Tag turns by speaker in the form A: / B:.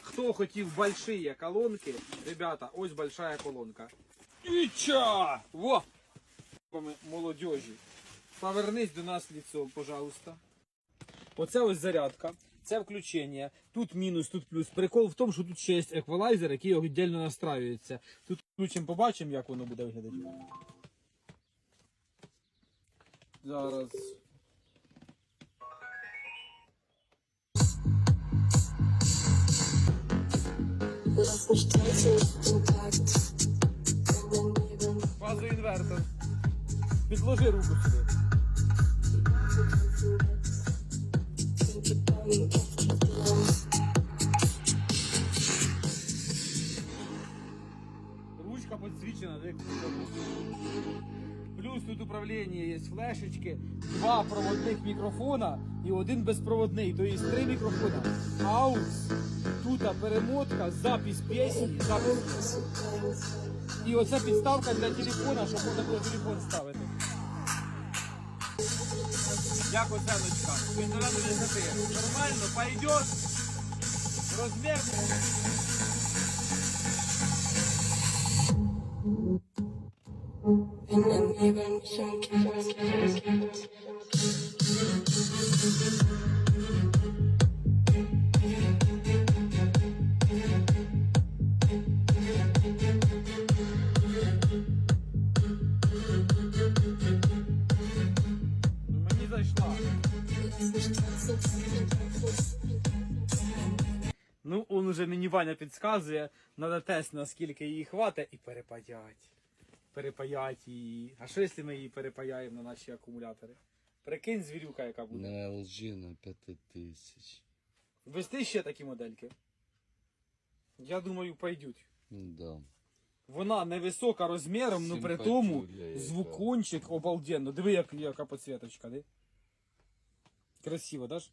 A: Хто хотів большие колонки, ребята, ось большая колонка. Іча! Во! Молодежі. Повернись до нас лицом, пожалуйста. Оце ось зарядка. Це включення. Тут мінус, тут плюс. Прикол в тому, що тут ще є еквалайзер, який віддільно настраюється. Тут включимо, побачимо, як воно буде виглядати. Зараз.
B: Lass mich.
A: Підложи руку сюди. Ручка підсвічена, де Плюс тут управління є флешечки, два проводних мікрофона і один безпроводний, то є три мікрофона. Аукс, тут перемотка, запись пісні, запись. І оце підставка для телефона, щоб можна було телефон ставити. Як оценочка? 0 до 10. Нормально, пойдет. Розмір.
B: Nebeln sind
A: Ну, он уже мені Ваня підказує, треба тест, наскільки її хватить, і перепаять. Перепаять її. А що якщо ми її перепаяємо на наші акумулятори? Прикинь, звірюка, яка буде.
C: На LG на 5000.
A: Вести ще такі модельки? Я думаю, пойдуть.
C: Да.
A: Вона невисока розміром, ну при тому
C: Симпатюля
A: звукончик обалденно. Диви, як, яка підсвіточка, де? Красиво, да ж?